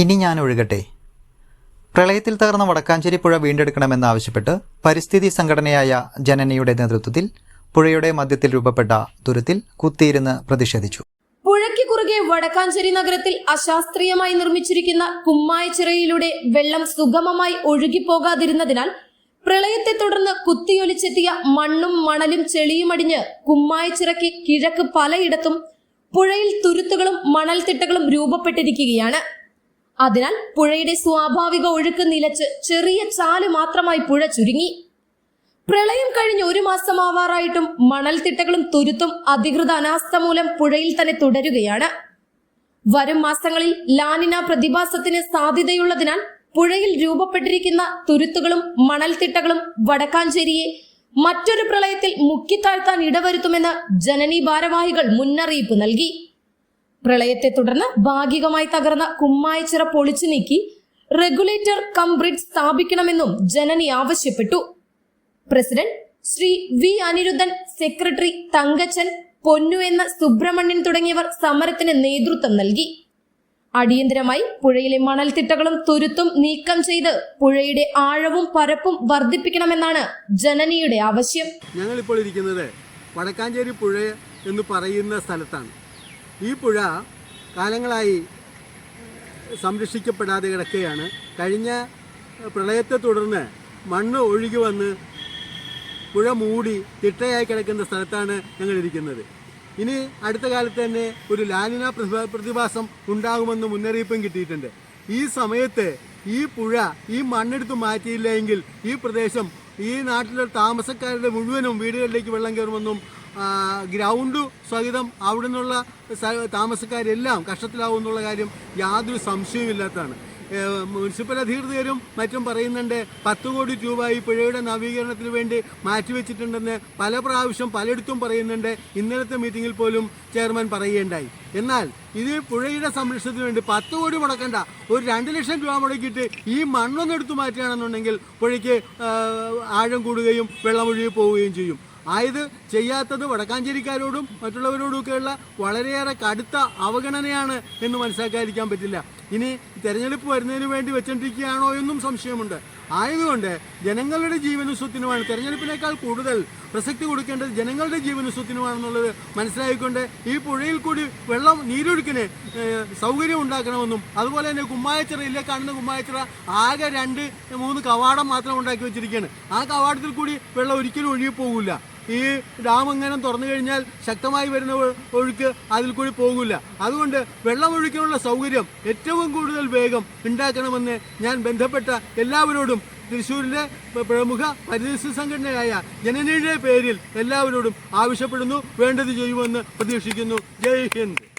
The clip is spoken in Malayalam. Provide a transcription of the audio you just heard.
ഇനി ഞാൻ ഒഴുകട്ടെ. പ്രളയത്തിൽ തകർന്ന വടക്കാഞ്ചേരി പുഴ വീണ്ടെടുക്കണമെന്നാവശ്യപ്പെട്ട് പരിസ്ഥിതി സംഘടനയായ ജനനയുടെ നേതൃത്വത്തിൽ പുഴയുടെ മധ്യത്തിൽ രൂപപ്പെട്ട തുരുത്തിൽ കുത്തിയിരുന്ന് പ്രതിഷേധിച്ചു. പുഴയ്ക്ക് കുറുകെ വടക്കാഞ്ചേരി നഗരത്തിൽ അശാസ്ത്രീയമായി നിർമ്മിച്ചിരിക്കുന്ന കുമ്മായച്ചിറയിലൂടെ വെള്ളം സുഗമമായി ഒഴുകിപ്പോകാതിരുന്നതിനാൽ പ്രളയത്തെ തുടർന്ന് കുത്തിയൊലിച്ചെത്തിയ മണ്ണും മണലും ചെളിയും അടിഞ്ഞ് കുമ്മായച്ചിറയ്ക്ക് കിഴക്ക് പലയിടത്തും പുഴയിൽ തുരുത്തുകളും മണൽത്തിട്ടകളും രൂപപ്പെട്ടിരിക്കുകയാണ്. അതിനാൽ പുഴയുടെ സ്വാഭാവിക ഒഴുക്ക് നിലച്ച് ചെറിയ ചാൽ മാത്രമായി പുഴ ചുരുങ്ങി. പ്രളയം കഴിഞ്ഞ് ഒരു മാസമാവാറായിട്ടും മണൽത്തിട്ടകളും തുരുത്തും അധികൃത അനാസ്ഥ മൂലം പുഴയിൽ തന്നെ തുടരുകയാണ്. വരും മാസങ്ങളിൽ ലാനിന പ്രതിഭാസത്തിന് സാധ്യതയുള്ളതിനാൽ പുഴയിൽ രൂപപ്പെട്ടിരിക്കുന്ന തുരുത്തുകളും മണൽത്തിട്ടകളും വടക്കാഞ്ചേരിയെ മറ്റൊരു പ്രളയത്തിൽ മുക്കിത്താഴ്ത്താൻ ഇടവരുത്തുമെന്ന് ജനനി ഭാരവാഹികൾ മുന്നറിയിപ്പ് നൽകി. പ്രളയത്തെ തുടർന്ന് ഭാഗികമായി തകർന്ന കുമ്മായച്ചിറ പൊളിച്ചു നീക്കി റെഗുലേറ്റർ കം ബ്രിഡ്ജ് സ്ഥാപിക്കണമെന്നും ജനനി ആവശ്യപ്പെട്ടു. President Shri V Aniruddhan secretary Thankachan Ponnu എന്ന സുബ്രഹ്മണ്യൻ തുടങ്ങിയവർ സമരത്തിന് നേതൃത്വം നൽകി. അടിയന്തരമായി പുഴയിലെ മണൽത്തിട്ടകളും തുരുത്തും നീക്കം ചെയ്ത് പുഴയുടെ ആഴവും പരപ്പും വർദ്ധിപ്പിക്കണമെന്നാണ് ജനനിയുടെ ആവശ്യം. ഞങ്ങളിപ്പോൾ ഇരിക്കുന്നത് വടക്കാഞ്ചേരി പുഴ എന്ന് പറയുന്ന സ്ഥലത്താണ്. ഈ പുഴ കാലങ്ങളായി സംരക്ഷിക്കപ്പെടാതെ കിടക്കുകയാണ്. കഴിഞ്ഞ പ്രളയത്തെ തുടർന്ന് മണ്ണ് ഒഴുകി വന്ന് പുഴ മൂടി തിട്ടയായി കിടക്കുന്ന സ്ഥലത്താണ് ഞങ്ങൾ ഇരിക്കുന്നത്. ഇനി അടുത്ത കാലത്ത് തന്നെ ഒരു ലാലിന പ്രതിഭ- പ്രതിഭാസം ഉണ്ടാകുമെന്ന് മുന്നറിയിപ്പും കിട്ടിയിട്ടുണ്ട്. ഈ സമയത്ത് ഈ പുഴ ഈ മണ്ണെടുത്ത് മാറ്റിയില്ല എങ്കിൽ ഈ പ്രദേശം ഈ നാട്ടിലെ താമസക്കാരുടെ മുഴുവനും വീടുകളിലേക്ക് വെള്ളം കയറുമെന്നും ഗ്രൗണ്ട് സഹിതം അവിടെ നിന്നുള്ള താമസക്കാരെല്ലാം കഷ്ടത്തിലാവും എന്നുള്ള കാര്യം യാതൊരു സംശയവുമില്ലാത്തതാണ്. മുനിസിപ്പൽ അധികൃതരും മറ്റും പറയുന്നുണ്ട് പത്ത് കോടി രൂപ ഈ പുഴയുടെ നവീകരണത്തിന് വേണ്ടി മാറ്റിവെച്ചിട്ടുണ്ടെന്ന് പല പ്രാവശ്യം പലയിടത്തും പറയുന്നുണ്ട്. ഇന്നലത്തെ മീറ്റിങ്ങിൽ പോലും ചെയർമാൻ പറയുകയുണ്ടായി. എന്നാൽ ഇത് പുഴയുടെ സംരക്ഷണത്തിന് വേണ്ടി പത്ത് കോടി മുടക്കണ്ട ഒരു രണ്ട് ലക്ഷം രൂപ മുടക്കിയിട്ട് ഈ മണ്ണൊന്നെടുത്തു മാറ്റുകയാണെന്നുണ്ടെങ്കിൽ പുഴയ്ക്ക് ആഴം കൂടുകയും വെള്ളമൊഴുകി പോവുകയും ചെയ്യും. ആയത് ചെയ്യാത്തത് വടക്കാഞ്ചേരിക്കാരോടും മറ്റുള്ളവരോടുമൊക്കെയുള്ള വളരെയേറെ കടുത്ത അവഗണനയാണ് എന്ന് മനസ്സിലാക്കാതിരിക്കാൻ പറ്റില്ല. ഇനി തെരഞ്ഞെടുപ്പ് വരുന്നതിന് വേണ്ടി വെച്ചോണ്ടിരിക്കുകയാണോ എന്നും സംശയമുണ്ട്. ആയതുകൊണ്ട് ജനങ്ങളുടെ ജീവനും സ്വത്തിനുമാണ് തെരഞ്ഞെടുപ്പിനേക്കാൾ കൂടുതൽ പ്രസക്തി കൊടുക്കേണ്ടത് ജനങ്ങളുടെ ജീവനും സ്വത്തിനുമാണെന്നുള്ളത് മനസ്സിലായിക്കൊണ്ട് ഈ പുഴയിൽ കൂടി വെള്ളം നീരൊഴുക്കിന് സൗകര്യം ഉണ്ടാക്കണമെന്നും അതുപോലെ തന്നെ കുമ്മായച്ചിറ ഇല്ലേ കാണുന്ന കുമ്മായച്ചിറ ആകെ രണ്ട് മൂന്ന് കവാടം മാത്രം ഉണ്ടാക്കി വെച്ചിരിക്കുകയാണ്. ആ കവാടത്തിൽ കൂടി വെള്ളം ഒരിക്കലും ഒഴുകി പോകില്ല ഈ ഡാം അങ്ങനെ തുറന്നു കഴിഞ്ഞാൽ ശക്തമായി വരുന്ന ഒഴുക്ക് അതിൽ കൂടി പോകില്ല അതുകൊണ്ട് വെള്ളമൊഴുക്കിനുള്ള സൗകര്യം ഏറ്റവും കൂടുതൽ വേഗം ഉണ്ടാക്കണമെന്ന് ഞാൻ ബന്ധപ്പെട്ട എല്ലാവരോടും തൃശ്ശൂരിലെ പ്രമുഖ പരിസ്ഥിതി സംഘടനയായ ജനനിയുടെ പേരിൽ എല്ലാവരോടും ആവശ്യപ്പെടുന്നു. വേണ്ടത് ചെയ്യുമെന്ന് പ്രതീക്ഷിക്കുന്നു. ജയ് ഹിന്ദ്.